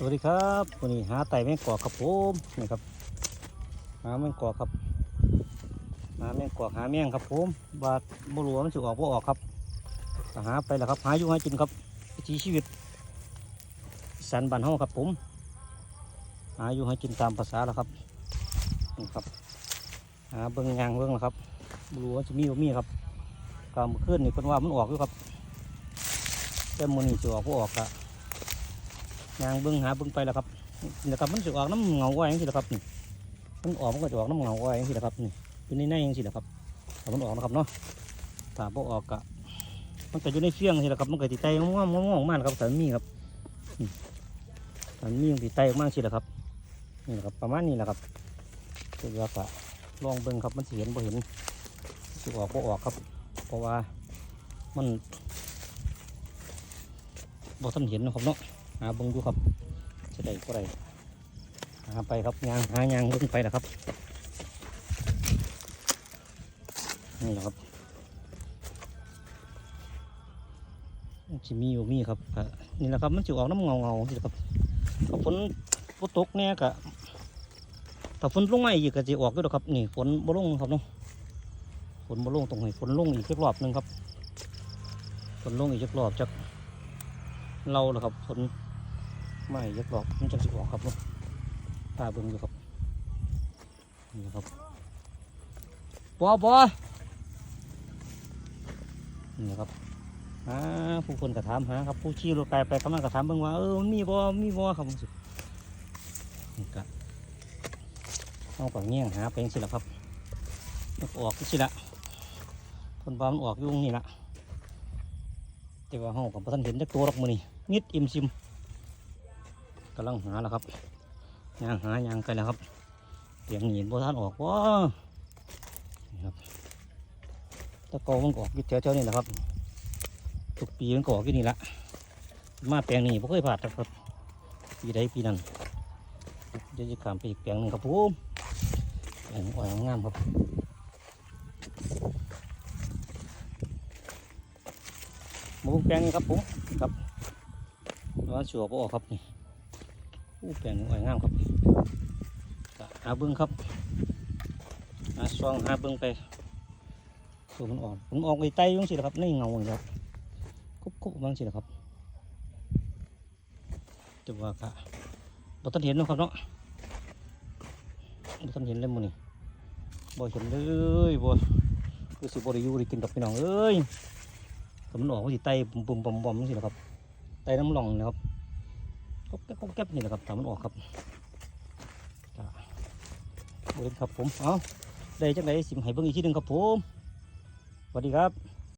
สวัสดีครับวันนี้หาไต่แมงกอกครับผมนี่ครับ หาแมงกอกครับหาแมงกอกหาแมงครับผมบาดบัวามันจะออกบ่ออกครับหาไปแหละครับหาอยู่หากินครับวิถีชีวิต สันบ้านเฮาครับผม หาอยู่หากินตามภาษาแล้วครับนี่ครับ หาเบิ่งยางเบิ่งแล้วครับบัวาจะมีบ่มีครับกามขึ้นนี่เพิ่นว่ามันออกอยู่ครับแต่มื้อนี้จะออกบ่ออกอะ ยางเบิ้งหาเบิ้งไปแล้วครับนี่แหละครับมันจะออกน้ำเงาไว้ยังสิแหละครับนี่มันออกมันก็จะออกน้ำเงาไว้ยังสิแหละครับนี่อยู่ในในยังสิแหละครับถ้ามันออกนะครับเนาะถ้าบ่ออกกะมันก็อยู่ในเฟี้ยงสิแหละครับมันก็ติดไตงอมๆงอๆมากครับแต่มันมีครับนี่ถ้ามันมีมันติดไตมากสิแหละครับนี่แหละครับประมาณนี้แหละครับเดี๋ยวก็ลองเบิ้งครับมันเห็นบ่เห็นสิออกบ่ออกครับ เพราะว่ามันบ่ทันเห็นนะครับเนาะ หาเบิ้งดูครับจะได้ก็ได้หาไปครับยางหายางเบิ้งไปนะครับนี่แหละครับจะมีอยู่มีครับนี่แหละครับมันจะออกน้ำเงาเงาๆนี่แหละครับก็ฝนฝนตกเนี่ยก็ถ้าฝนลงมาอีกก็จะออกด้วยครับนี่ฝนบ่ลงครับเนาะฝนบ่ลงตรงไหนฝนลงอีกสักรอบหนึงครับฝนลงอีกสักรอบจากเราแหละครับฝน ไม่ยักหลอกมันจะสิออกครับลูกตาเบิ่งอยู่ครับนี่ครับบอบอนี่ครับอ่าผู้คนกระถามหาครับผู้ชี้รถไกลไปกำลังกระถามเบิ่งว่าเออมันมีบอมีบอครับผมสินี่ก็เอากับแง่งหาไปจังสิละครับมันก็ออกจังสิละคนบ้ามันออกอยุ่งนี่ละแต่ว่าห้องกับท่านเห็นจักตัวหรอกมือนี่นิดอิ่มซิม กำลังหาแล้วครับยางหายางไกลแล้วครับเตียงหนีบท่านออกว้านะครับตะกอมันออกยู่แถวๆนี่แหละครับทุกปีมันก็ออกอยู่นี่ละมาแปลงนี้ผมเคยผ่านครับปีใดปีนั้นเดี๋ยวจะขามไปอีกแปลงหนึ่งครับผมแปลงอ่อยงามครับหมูแปลงนี้ครับผมครับร้านชัวร์พออกครับนี่ อู้แปลงอ่อยงามครับหาเบิ้องครับหาซองหาเบิ้องไปตัวมันอ่อนผมออกไปไตอยังสิครับในเงาอย่างครับคุบคุบบางสิครับแต่ว่าก็บ่ทันเห็นนะครับเนาะบ่ทันเห็นเลยมื้อนี้บ่เห็นเลยบ่คือสิบ่ได้อยู่ได้กินกับพี่น้องเอ้ยแต่มันออกมาสิไตปุ่มปุ่มบอมบอมสิครับไต้น้ำหลองนะครับ ก็แก๊บก็แก๊บนี่แหละครับทำมันออกครับเบิ้งครับผมเอาได้จังไรสิมให้เบิ้งอีกทีหนึ่งครับผมสวัสดีครับ